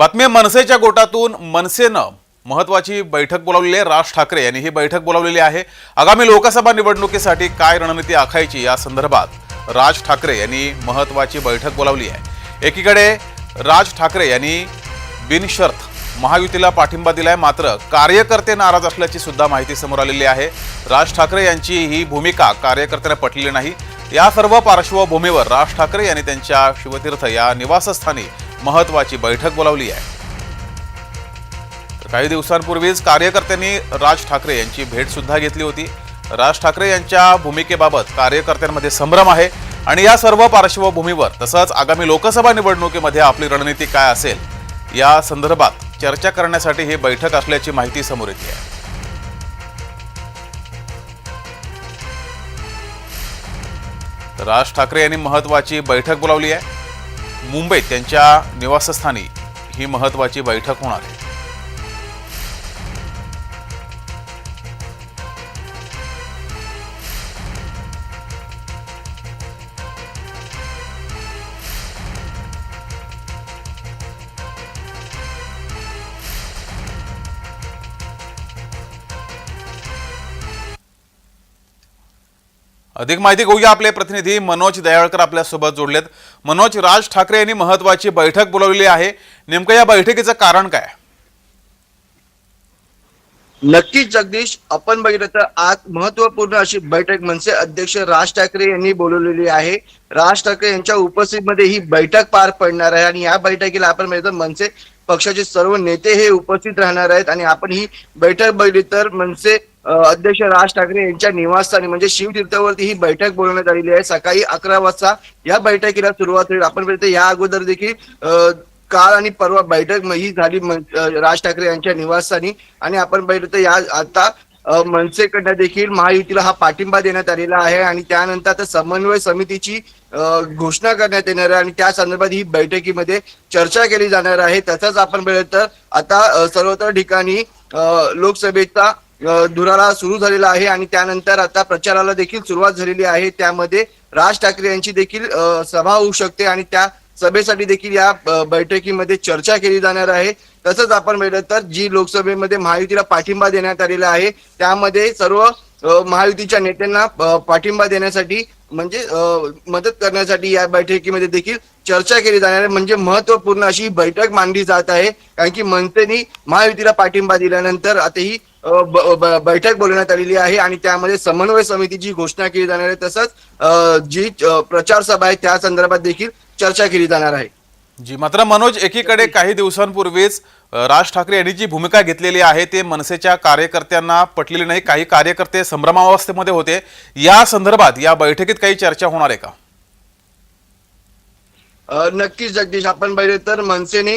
बातमी मनसेच्या गोटातून मनसेनं महत्वाची बैठक बोलावलेली आहे. राज ठाकरे यांनी ही बैठक बोलावलेली आहे. आगामी लोकसभा निवडणुकीसाठी काय रणनीती आखायची या संदर्भात राज ठाकरे यांनी महत्वाची बैठक बोलावली आहे. एकीकडे राज ठाकरे यांनी बिनशर्त महायुतीला पाठिंबा दिलाय मात्र कार्यकर्ते नाराज असल्याची सुद्धा माहिती समोर आलेली आहे. राज ठाकरे यांची ही भूमिका कार्यकर्त्यांना पटलेली नाही. या सर्व पार्श्वभूमीवर राज ठाकरे यांनी त्यांच्या शिवतीर्थ या निवासस्थानी महत्वाची बैठक बोलावली आहे. काही दिवसांपूर्वीच कार्यकर्त्यांनी राज ठाकरे यांची भेट सुद्धा घेतली होती. राज ठाकरे यांच्या भूमिकेबाबत कार्यकर्त्यांमध्ये संभ्रम आहे आणि या सर्व पार्श्वभूमीवर तसंच आगामी लोकसभा निवडणुकीमध्ये आपली रणनीती काय असेल या संदर्भात चर्चा करण्यासाठी ही बैठक असल्याची माहिती समोर येते. आहे राज ठाकरे यांनी महत्वाची बैठक बोलावली आहे. मुंबईत त्यांच्या निवासस्थानी ही महत्वाची बैठक होणार आहे. अधिक माहिती घेऊया आपले प्रतिनिधी मनोज दयाळकर आपल्यासोबत जोडलेत. मनोज राज ठाकरे यांनी महत्वाची बैठक बोलावलेली आहे. नेमकं या बैठकीचं कारण काय? नक्कीच जगदीश. आपण बघितलं तर आज महत्त्वपूर्ण अशी बैठक मनसे अध्यक्ष राज ठाकरे यांनी बोलवलेली आहे. राज ठाकरे यांच्या उपस्थितीमध्ये ही बैठक पार पडणार आहे आणि या बैठकीला आपण बघितलं मनसे पक्षाचे सर्व नेते हे उपस्थित राहणार आहेत आणि आपण ही बैठक बघितली तर मनसे अध्यक्ष राज ठाकरे यांच्या निवासस्थानी म्हणजे शिवतीर्थावरती ही बैठक बोलवण्यात आलेली आहे. सकाळी अकरा वाजता या बैठकीला सुरुवात होईल. आपण या अगोदर देखील काल आणि परवा बैठक ही झाली राज ठाकरे यांच्या निवासस्थानी. आणि आपण बैठक तर या आता मनसेकडनं देखील महायुतीला हा पाठिंबा देण्यात आलेला आहे. आणि त्यानंतर आता समन्वय समितीची घोषणा करण्यात येणार आहे. आणि त्या संदर्भात ही बैठकीमध्ये चर्चा केली जाणार आहे. तसंच आपण बघितलं तर आता सर्वत्र ठिकाणी लोकसभेचा धुराळा सुरू झालेला आहे आणि त्यानंतर आता प्रचाराला देखील सुरुवात झालेली आहे. त्यामध्ये राज ठाकरे यांची देखील सभा होऊ शकते आणि त्या सभेसाठी देखील या बैठकीमध्ये चर्चा केली जाणार आहे. तसंच आपण बघितलं तर जी लोकसभेमध्ये महायुतीला पाठिंबा देण्यात आलेला आहे त्यामध्ये सर्व महायुतीच्या नेत्यांना पाठिंबा देण्यासाठी म्हणजे मदत करण्यासाठी या बैठकीमध्ये देखील चर्चा केली जाणार आहे. म्हणजे महत्त्वपूर्ण अशी बैठक मांडली जात आहे. कारण की मनसेनी महायुतीला पाठिंबा दिल्यानंतर आता ही बैठक बोलवण्यात आलेली आहे आणि त्यामध्ये समन्वय समितीची घोषणा केली जाणार आहे. तसंच जी प्रचार सभा आहे त्या संदर्भात देखील चर्चा केली जाणार आहे. जी मात्र मनोज एकीकडे काही दिवसांपूर्वीच राज ठाकरे यांनी जी भूमिका घेतलेली आहे ते मनसेच्या कार्यकर्त्यांना पटलेली नाही. काही कार्यकर्ते संभ्रमावस्थेमध्ये होते. या संदर्भात या बैठकीत काही चर्चा होणार आहे का? नक्कीच जगदीश. आपण पाहिजे तर मनसेने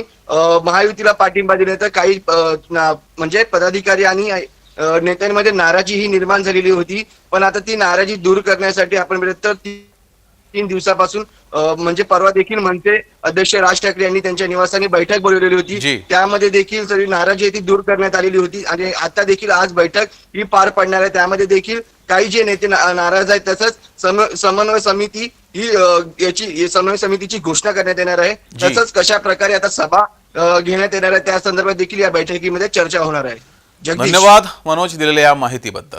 महायुतीला पाठिंबा दिले तर काही म्हणजे पदाधिकारी आणि नेत्यांमध्ये नाराजी ही निर्माण झालेली होती. पण आता ती नाराजी दूर करण्यासाठी आपण पाहिलं तर तीन दिवसापासून म्हणजे परवा देखील मनसे अध्यक्ष राज ठाकरे यांनी त्यांच्या निवासाने बैठक बोलवलेली. होती. त्यामध्ये देखील सगळी नाराजी ती दूर करण्यात आलेली होती. आणि आता देखील आज बैठक ही पार पडणार आहे. त्यामध्ये देखील काही जे नेते नाराज आहेत तसंच सम- समन्वय समिती ही याची समन्वय समितीची घोषणा करण्यात येणार आहे. तसंच कशा प्रकारे आता सभा घेण्यात येणार आहे त्या संदर्भात देखील या बैठकीमध्ये चर्चा होणार आहे. धन्यवाद मनोज दिलेल्या या माहितीबद्दल.